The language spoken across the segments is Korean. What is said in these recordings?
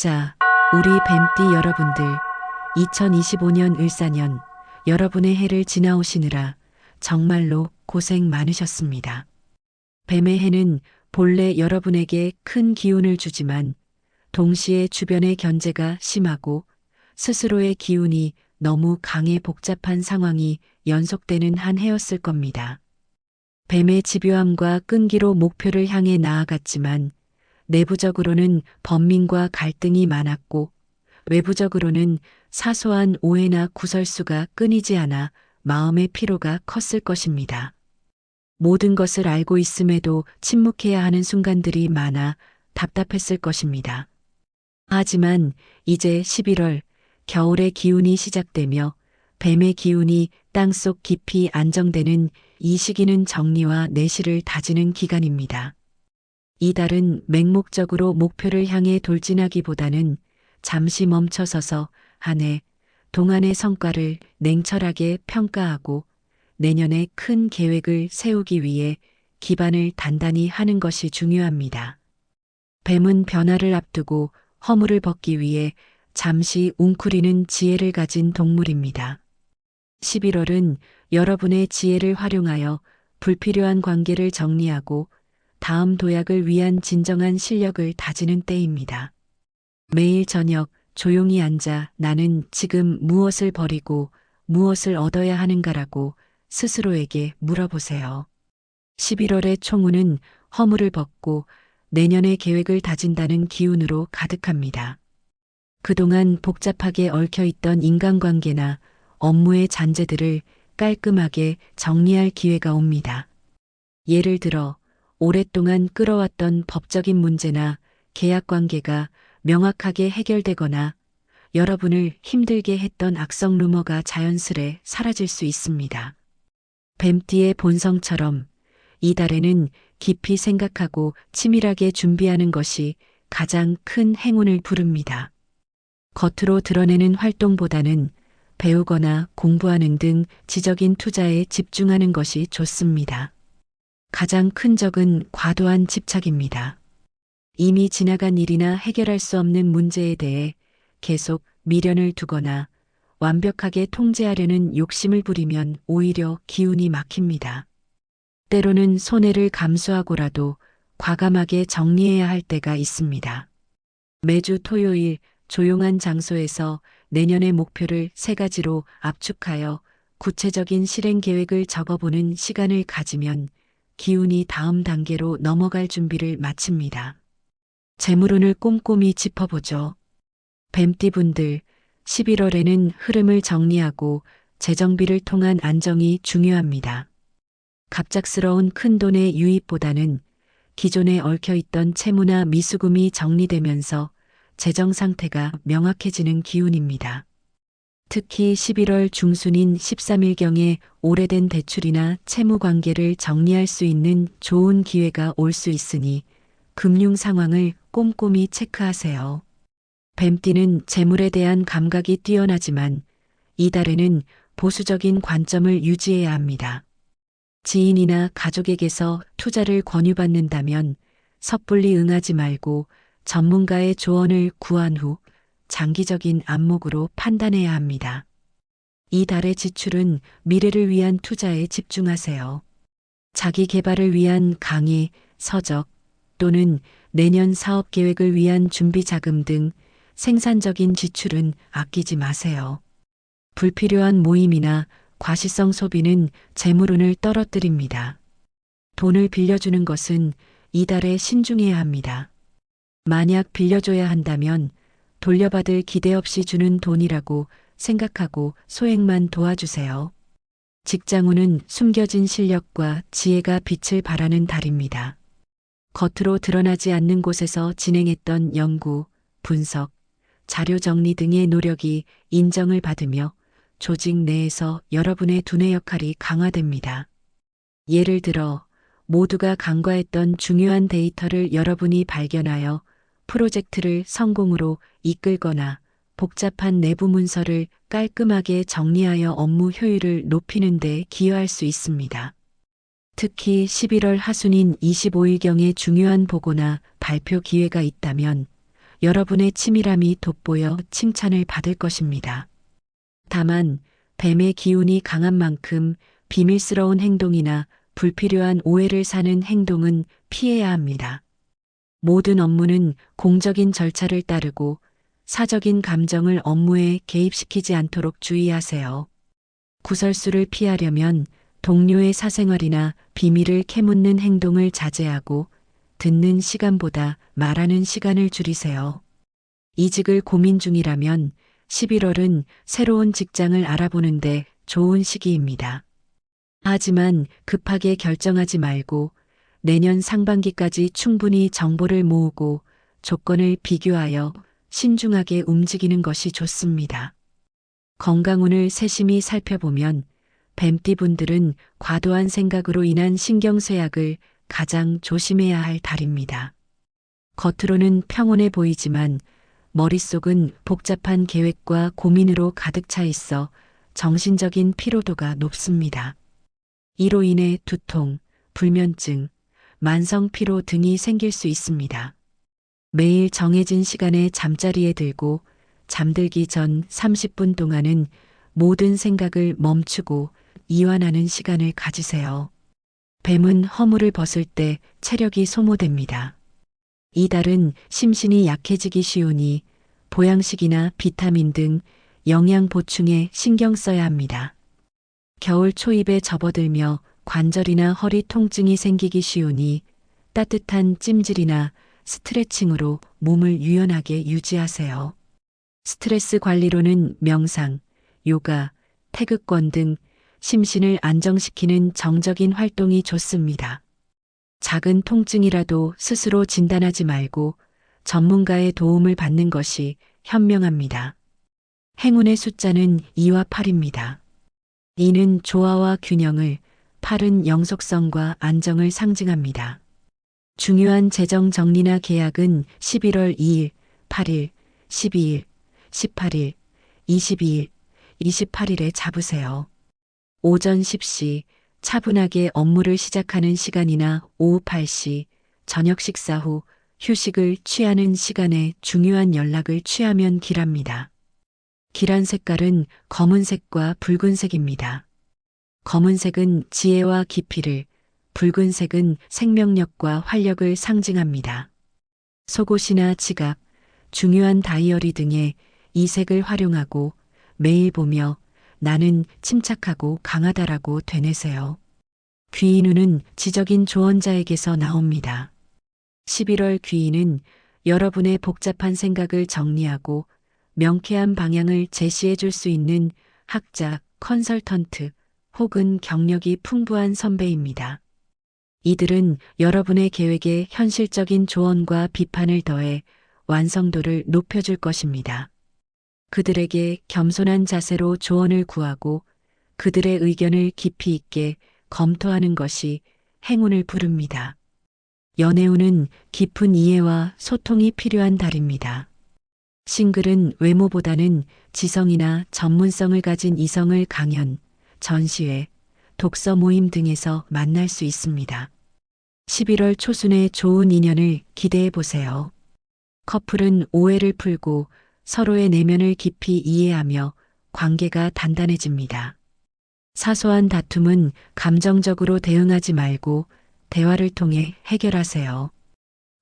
자, 우리 뱀띠 여러분들, 2025년 을사년, 여러분의 해를 지나오시느라 정말로 고생 많으셨습니다. 뱀의 해는 본래 여러분에게 큰 기운을 주지만 동시에 주변의 견제가 심하고 스스로의 기운이 너무 강해 복잡한 상황이 연속되는 한 해였을 겁니다. 뱀의 집요함과 끈기로 목표를 향해 나아갔지만 내부적으로는 번민과 갈등이 많았고 외부적으로는 사소한 오해나 구설수가 끊이지 않아 마음의 피로가 컸을 것입니다. 모든 것을 알고 있음에도 침묵해야 하는 순간들이 많아 답답했을 것입니다. 하지만 이제 11월 겨울의 기운이 시작되며 뱀의 기운이 땅속 깊이 안정되는 이 시기는 정리와 내실을 다지는 기간입니다. 이 달은 맹목적으로 목표를 향해 돌진하기보다는 잠시 멈춰서서 한 해 동안의 성과를 냉철하게 평가하고 내년에 큰 계획을 세우기 위해 기반을 단단히 하는 것이 중요합니다. 뱀은 변화를 앞두고 허물을 벗기 위해 잠시 웅크리는 지혜를 가진 동물입니다. 11월은 여러분의 지혜를 활용하여 불필요한 관계를 정리하고 다음 도약을 위한 진정한 실력을 다지는 때입니다. 매일 저녁 조용히 앉아 나는 지금 무엇을 버리고 무엇을 얻어야 하는가라고 스스로에게 물어보세요. 11월의 총우는 허물을 벗고 내년의 계획을 다진다는 기운으로 가득합니다. 그동안 복잡하게 얽혀있던 인간관계나 업무의 잔재들을 깔끔하게 정리할 기회가 옵니다. 예를 들어 오랫동안 끌어왔던 법적인 문제나 계약 관계가 명확하게 해결되거나 여러분을 힘들게 했던 악성 루머가 자연스레 사라질 수 있습니다. 뱀띠의 본성처럼 이 달에는 깊이 생각하고 치밀하게 준비하는 것이 가장 큰 행운을 부릅니다. 겉으로 드러내는 활동보다는 배우거나 공부하는 등 지적인 투자에 집중하는 것이 좋습니다. 가장 큰 적은 과도한 집착입니다. 이미 지나간 일이나 해결할 수 없는 문제에 대해 계속 미련을 두거나 완벽하게 통제하려는 욕심을 부리면 오히려 기운이 막힙니다. 때로는 손해를 감수하고라도 과감하게 정리해야 할 때가 있습니다. 매주 토요일 조용한 장소에서 내년의 목표를 세 가지로 압축하여 구체적인 실행 계획을 적어보는 시간을 가지면 기운이 다음 단계로 넘어갈 준비를 마칩니다. 재물운을 꼼꼼히 짚어보죠. 뱀띠분들, 11월에는 흐름을 정리하고 재정비를 통한 안정이 중요합니다. 갑작스러운 큰 돈의 유입보다는 기존에 얽혀있던 채무나 미수금이 정리되면서 재정 상태가 명확해지는 기운입니다. 특히 11월 중순인 13일경에 오래된 대출이나 채무 관계를 정리할 수 있는 좋은 기회가 올 수 있으니 금융 상황을 꼼꼼히 체크하세요. 뱀띠는 재물에 대한 감각이 뛰어나지만 이달에는 보수적인 관점을 유지해야 합니다. 지인이나 가족에게서 투자를 권유받는다면 섣불리 응하지 말고 전문가의 조언을 구한 후 장기적인 안목으로 판단해야 합니다. 이 달의 지출은 미래를 위한 투자에 집중하세요. 자기 개발을 위한 강의, 서적 또는 내년 사업 계획을 위한 준비 자금 등 생산적인 지출은 아끼지 마세요. 불필요한 모임이나 과시성 소비는 재물운을 떨어뜨립니다. 돈을 빌려주는 것은 이달에 신중해야 합니다. 만약 빌려줘야 한다면 돌려받을 기대 없이 주는 돈이라고 생각하고 소액만 도와주세요. 직장운은 숨겨진 실력과 지혜가 빛을 발하는 달입니다. 겉으로 드러나지 않는 곳에서 진행했던 연구, 분석, 자료 정리 등의 노력이 인정을 받으며 조직 내에서 여러분의 두뇌 역할이 강화됩니다. 예를 들어 모두가 간과했던 중요한 데이터를 여러분이 발견하여 프로젝트를 성공으로 이끌거나 복잡한 내부 문서를 깔끔하게 정리하여 업무 효율을 높이는 데 기여할 수 있습니다. 특히 11월 하순인 25일경에 중요한 보고나 발표 기회가 있다면 여러분의 치밀함이 돋보여 칭찬을 받을 것입니다. 다만 뱀의 기운이 강한 만큼 비밀스러운 행동이나 불필요한 오해를 사는 행동은 피해야 합니다. 모든 업무는 공적인 절차를 따르고 사적인 감정을 업무에 개입시키지 않도록 주의하세요. 구설수를 피하려면 동료의 사생활이나 비밀을 캐묻는 행동을 자제하고 듣는 시간보다 말하는 시간을 줄이세요. 이직을 고민 중이라면 11월은 새로운 직장을 알아보는데 좋은 시기입니다. 하지만 급하게 결정하지 말고 내년 상반기까지 충분히 정보를 모으고 조건을 비교하여 신중하게 움직이는 것이 좋습니다. 건강운을 세심히 살펴보면 뱀띠분들은 과도한 생각으로 인한 신경쇠약을 가장 조심해야 할 달입니다. 겉으로는 평온해 보이지만 머릿속은 복잡한 계획과 고민으로 가득 차 있어 정신적인 피로도가 높습니다. 이로 인해 두통, 불면증, 만성 피로 등이 생길 수 있습니다. 매일 정해진 시간에 잠자리에 들고 잠들기 전 30분 동안은 모든 생각을 멈추고 이완하는 시간을 가지세요. 뱀은 허물을 벗을 때 체력이 소모됩니다. 이 달은 심신이 약해지기 쉬우니 보양식이나 비타민 등 영양 보충에 신경 써야 합니다. 겨울 초입에 접어들며 관절이나 허리 통증이 생기기 쉬우니 따뜻한 찜질이나 스트레칭으로 몸을 유연하게 유지하세요. 스트레스 관리로는 명상, 요가, 태극권 등 심신을 안정시키는 정적인 활동이 좋습니다. 작은 통증이라도 스스로 진단하지 말고 전문가의 도움을 받는 것이 현명합니다. 행운의 숫자는 2와 8입니다. 2는 조화와 균형을, 8은 영속성과 안정을 상징합니다. 중요한 재정 정리나 계약은 11월 2일, 8일, 12일, 18일, 22일, 28일에 잡으세요. 오전 10시 차분하게 업무를 시작하는 시간이나 오후 8시 저녁 식사 후 휴식을 취하는 시간에 중요한 연락을 취하면 길합니다. 길한 색깔은 검은색과 붉은색입니다. 검은색은 지혜와 깊이를, 붉은색은 생명력과 활력을 상징합니다. 속옷이나 지갑, 중요한 다이어리 등의 이 색을 활용하고 매일 보며 나는 침착하고 강하다라고 되뇌세요. 귀인운은 지적인 조언자에게서 나옵니다. 11월 귀인은 여러분의 복잡한 생각을 정리하고 명쾌한 방향을 제시해 줄 수 있는 학자, 컨설턴트 혹은 경력이 풍부한 선배입니다. 이들은 여러분의 계획에 현실적인 조언과 비판을 더해 완성도를 높여줄 것입니다. 그들에게 겸손한 자세로 조언을 구하고 그들의 의견을 깊이 있게 검토하는 것이 행운을 부릅니다. 연애운은 깊은 이해와 소통이 필요한 달입니다. 싱글은 외모보다는 지성이나 전문성을 가진 이성을 강연, 전시회, 독서 모임 등에서 만날 수 있습니다. 11월 초순에 좋은 인연을 기대해 보세요. 커플은 오해를 풀고 서로의 내면을 깊이 이해하며 관계가 단단해집니다. 사소한 다툼은 감정적으로 대응하지 말고 대화를 통해 해결하세요.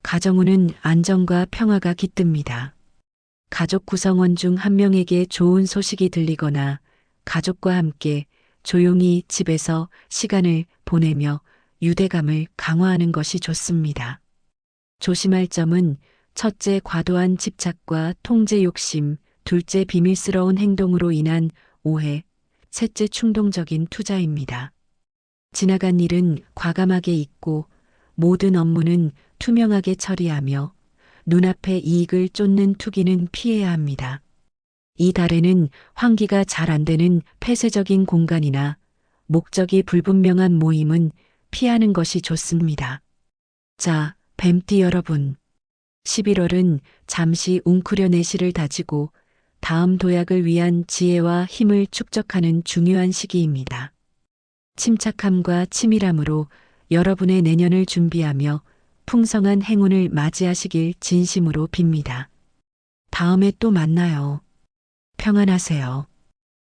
가정우는 안정과 평화가 깃듭니다. 가족 구성원 중 한 명에게 좋은 소식이 들리거나 가족과 함께 조용히 집에서 시간을 보내며 유대감을 강화하는 것이 좋습니다. 조심할 점은 첫째 과도한 집착과 통제 욕심, 둘째 비밀스러운 행동으로 인한 오해, 셋째 충동적인 투자입니다. 지나간 일은 과감하게 잊고 모든 업무는 투명하게 처리하며 눈앞의 이익을 쫓는 투기는 피해야 합니다. 이 달에는 환기가 잘 안 되는 폐쇄적인 공간이나 목적이 불분명한 모임은 피하는 것이 좋습니다. 자, 뱀띠 여러분. 11월은 잠시 웅크려 내실을 다지고 다음 도약을 위한 지혜와 힘을 축적하는 중요한 시기입니다. 침착함과 치밀함으로 여러분의 내년을 준비하며 풍성한 행운을 맞이하시길 진심으로 빕니다. 다음에 또 만나요. 평안하세요.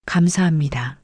감사합니다.